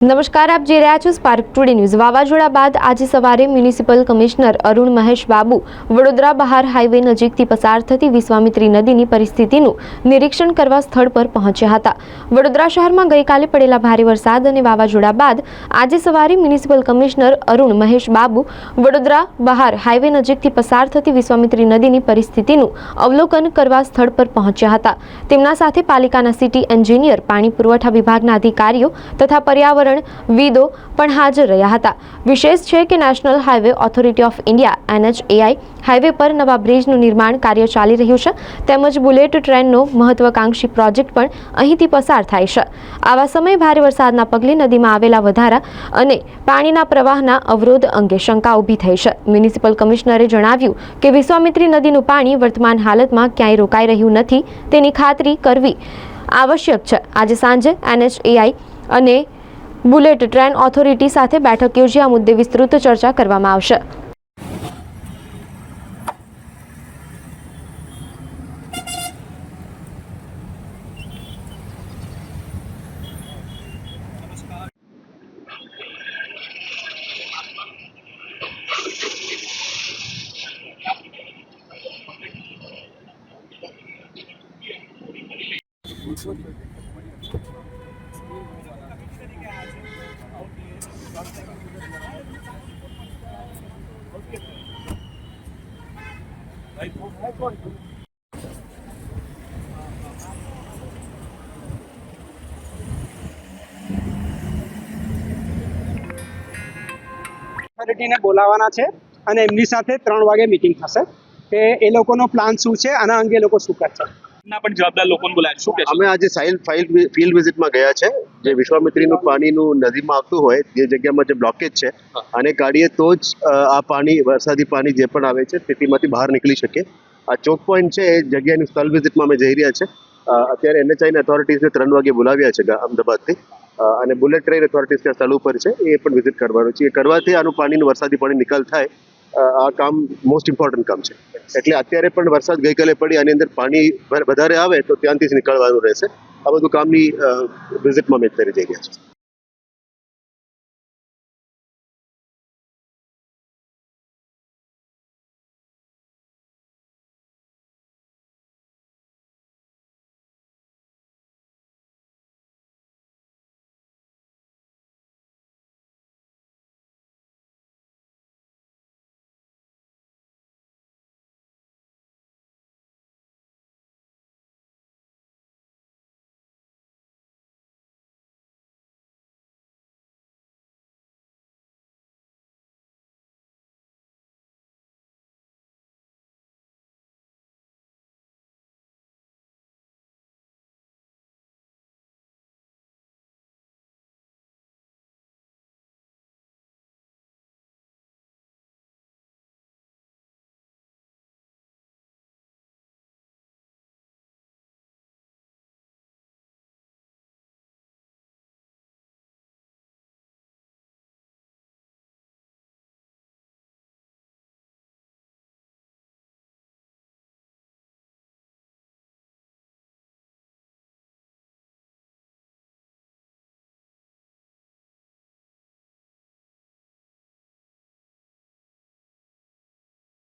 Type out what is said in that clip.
નમસ્કાર, આપ જોઈ રહ્યા છો સ્પાર્ક ટુડે ન્યૂઝ વાવાઝોડા બાદ આજે સવારે મ્યુનિસિપલ કમિશનર અરુણ મહેશ બાબુ વડોદરા બહાર હાઈવે નજીકથી પસાર થતી વિશ્વામિત્રી નદીની પરિસ્થિતિનું નિરીક્ષણ કરવા સ્થળ પર પહોંચ્યા હતા. વડોદરા શહેરમાં ગઈકાલે પડેલા ભારે વરસાદ અને વાવાઝોડા બાદ આજે સવારે મ્યુનિસિપલ કમિશનર અરુણ મહેશ બાબુ વડોદરા બહાર હાઈવે નજીકથી પસાર થતી વિશ્વામિત્રી નદીની પરિસ્થિતિનું અવલોકન કરવા સ્થળ પર પહોંચ્યા હતા. તેમના સાથે પાલિકાના સિટી એન્જિનિયર, પાણી પુરવઠા વિભાગના અધિકારીઓ તથા પર્યાવરણ વિદો પણ હાજર રહ્યા હતા. વિશેષ છે કે National Highway Authority of India NHAI highway પર નવા બ્રિજનું નિર્માણ કાર્ય ચાલી રહ્યું છે. તેમજ બુલેટ ટ્રેનનો મહત્વાકાંક્ષી પ્રોજેક્ટ પણ અહીંથી પસાર થાય છે. આવા સમયે ભારે વરસાદના પગલે નદીમાં આવેલા વધારા અને પાણીના પ્રવાહના અવરોધ અંગે શંકા ઊભી થઈ છે. મ્યુનિસિપલ કમિશનરે જણાવ્યું કે વિશ્વામિત્રી નદીનું પાણી વર્તમાન હાલતમાં ક્યાંય રોકાઈ રહ્યું નથી. તેની ખાતરી કરવી આવશ્યક છે. આજે સાંજે એનએચએઆઈ અને બુલેટ ટ્રેન ઓથોરિટી સાથે બેઠક યોજી આ મુદ્દે વિસ્તૃત ચર્ચા કરવામાં આવશે. ઓથોરિટીને બોલાવવાના છે અને એમની સાથે ત્રણ વાગે મિટિંગ થશે. કે એ લોકોનો પ્લાન શું છે? આના અંગે એ લોકો શું કરશે? ના પણ જવાબદાર લોકોને બોલાય શું કે અમે આજે સાઇલ ફાઇલ ફિલ્ડ વિઝિટમાં ગયા છે. જે વિશ્વામિત્રીનું પાણીનું નદીમાં આવતું હોય જે જગ્યામાં જે બ્લોકેજ છે અને કાઢીએ તો જ આ પાણી વરસાદી પાણી જે પણ આવે છે સ્થિતિમાંથી બહાર નીકળી શકે. આ ચોક પોઈન્ટ છે એ જગ્યાની સ્થળ વિઝિટમાં અમે જઈ રહ્યા છે. અત્યારે એનએચઆઈની ઓથોરિટીઝને ત્રણ વાગે બોલાવ્યા છે અમદાવાદથી. અને બુલેટ ટ્રેન ઓથોરિટીઝ ત્યાં સ્થળ ઉપર છે એ પણ વિઝિટ કરવાનું છે. એ કરવાથી આનું પાણીનું વરસાદી પાણી નિકાલ થાય. આ કામ મોસ્ટ ઇમ્પોર્ટન્ટ કામ છે. એટલે અત્યારે પણ વરસાદ ગઈકાલે પડી, આની અંદર પાણી વધારે આવે તો ત્યાંથી નીકળવાનું રહેશે. આ બધું કામની વિઝિટમાં મેં કરી જઈ ગયા છે